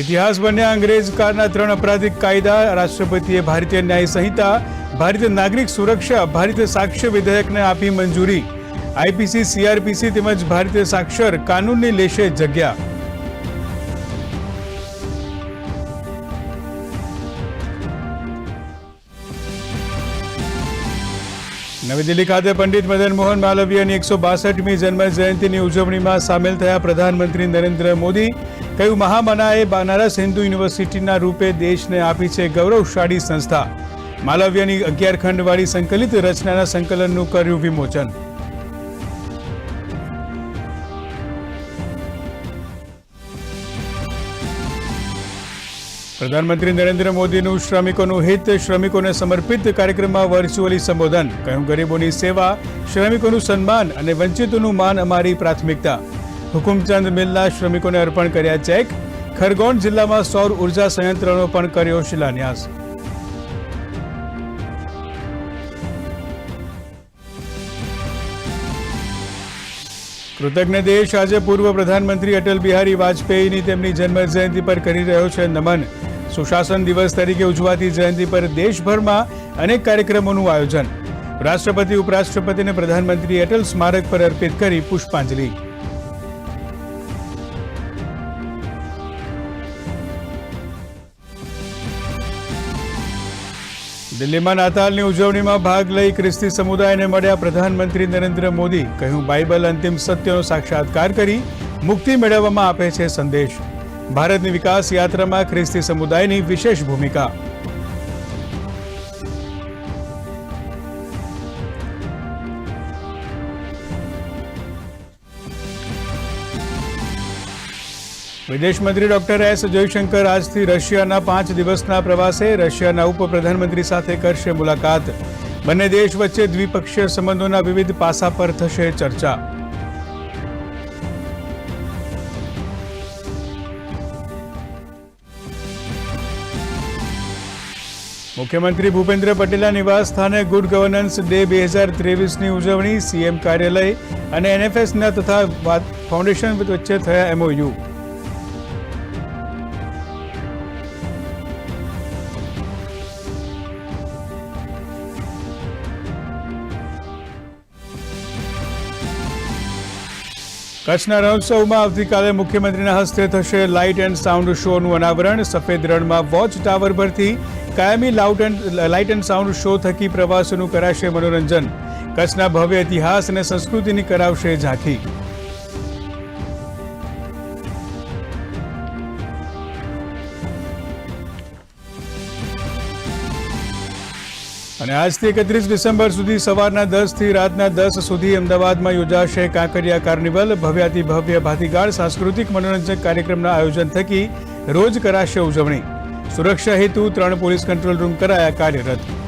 ઇતિહાસ બન્યા અંગ્રેજ કાળના ત્રણ અપરાધિક કાયદા, રાષ્ટ્રપતિએ ભારતીય ન્યાય સંહિતા, ભારતીય નાગરિક સુરક્ષા, ભારતીય સાક્ષ્ય વિધેયકને આપી મંજૂરી. આઈપીસી, સીઆરપીસી તેમજ ભારતીય સાક્ષર કાનૂનની લેશે જગ્યા. નવી દિલ્હી ખાતે પંડિત મદન મોહન માલવીયની એકસો બાસઠમી જન્મ જયંતિની ઉજવણીમાં સામેલ થયા પ્રધાનમંત્રી નરેન્દ્ર મોદી. કહ્યું મહામનાએ બનારસ હિન્દુ યુનિવર્સિટીના રૂપે દેશને આપી છે ગૌરવશાળી સંસ્થા? માલવ્યની અગિયાર ખંડવાળી સંકલિત રચનાના સંકલનનું કર્યું વિમોચન. પ્રધાનમંત્રી નરેન્દ્ર મોદીનું શ્રમિકોનું હિત, શ્રમિકોને સમર્પિત કાર્યક્રમમાં વર્ચ્યુઅલી સંબોધન. કહ્યું, ગરીબોની સેવા, શ્રમિકોનું સન્માન અને વંચિતોનું માન અમારી પ્રાથમિકતા. હુકુમચંદ મિલના શ્રમિકોને અર્પણ કર્યા ચેક. ખરગોન જિલ્લામાં સૌર ઊર્જા સંયંત્રનો પણ કર્યો શિલાન્યાસ. કૃતજ્ઞ દેશ આજે પૂર્વ પ્રધાનમંત્રી અટલ બિહારી વાજપેયીની તેમની જન્મ જયંતિ પર કરી રહ્યો છે નમન. સુશાસન દિવસ તરીકે ઉજવાતી જયંતિ પર દેશભરમાં અનેક કાર્યક્રમોનું આયોજન. રાષ્ટ્રપતિ, ઉપરાષ્ટ્રપતિ અને પ્રધાનમંત્રી અટલ સ્મારક પર અર્પિત કરી પુષ્પાંજલિ. દિલ્હીમાં નાતાલની ઉજવણીમાં ભાગ લઈ ખ્રિસ્તી સમુદાયને મળ્યા પ્રધાનમંત્રી નરેન્દ્ર મોદી. કહ્યું, બાઇબલ અંતિમ સત્યનો સાક્ષાત્કાર કરી મુક્તિ મેળવવામાં આપે છે સંદેશ. ભારતની વિકાસ યાત્રામાં ખ્રિસ્તી સમુદાયની વિશેષ ભૂમિકા. વિદેશ મંત્રી ડોક્ટર એસ જયશંકર આજથી રશિયાના પાંચ દિવસના પ્રવાસે રશિયાના ઉપપ્રધાનમંત્રી સાથે કરશે મુલાકાત. બંને દેશ વચ્ચે દ્વિપક્ષીય સંબંધોના વિવિધ પાસા પર થશે ચર્ચા. મુખ્યમંત્રી ભૂપેન્દ્ર પટેલના નિવાસ સ્થાને ગુડ ગવર્નન્સ ડે બે હજાર ત્રેવીસની ઉજવણી સીએમ કાર્યાલય અને એનએફએસના તથા ફાઉન્ડેશન વચ્ચે થયા એમઓયુ. કચ્છના રણોત્સવમાં આવતીકાલે મુખ્યમંત્રીના હસ્તે થશે લાઇટ એન્ડ સાઉન્ડ શોનું અનાવરણ. સફેદ રણમાં વોચ ટાવર પરથી કાયમી લાઉટ and light and sound show થકી પ્રવાસીઓનું કરાશે મનોરંજન. કચ્છના ભવ્ય ઇતિહાસ અને સંસ્કૃતિની કરાવશે ઝાંખી. અને આજથી એકત્રીસ ડિસેમ્બર સુધી સવારના દસથી રાતના દસ સુધી અમદાવાદમાં યોજાશે કાંકરિયા કાર્નિવલ. ભવ્યાતિ ભવ્ય ભાતીગાળ સાંસ્કૃતિક મનોરંજન કાર્યક્રમના આયોજન થકી રોજ કરાશે ઉજવણી. સુરક્ષા હેતુ ત્રણ પોલીસ કંટ્રોલ રૂમ કરાયા કાર્યરત.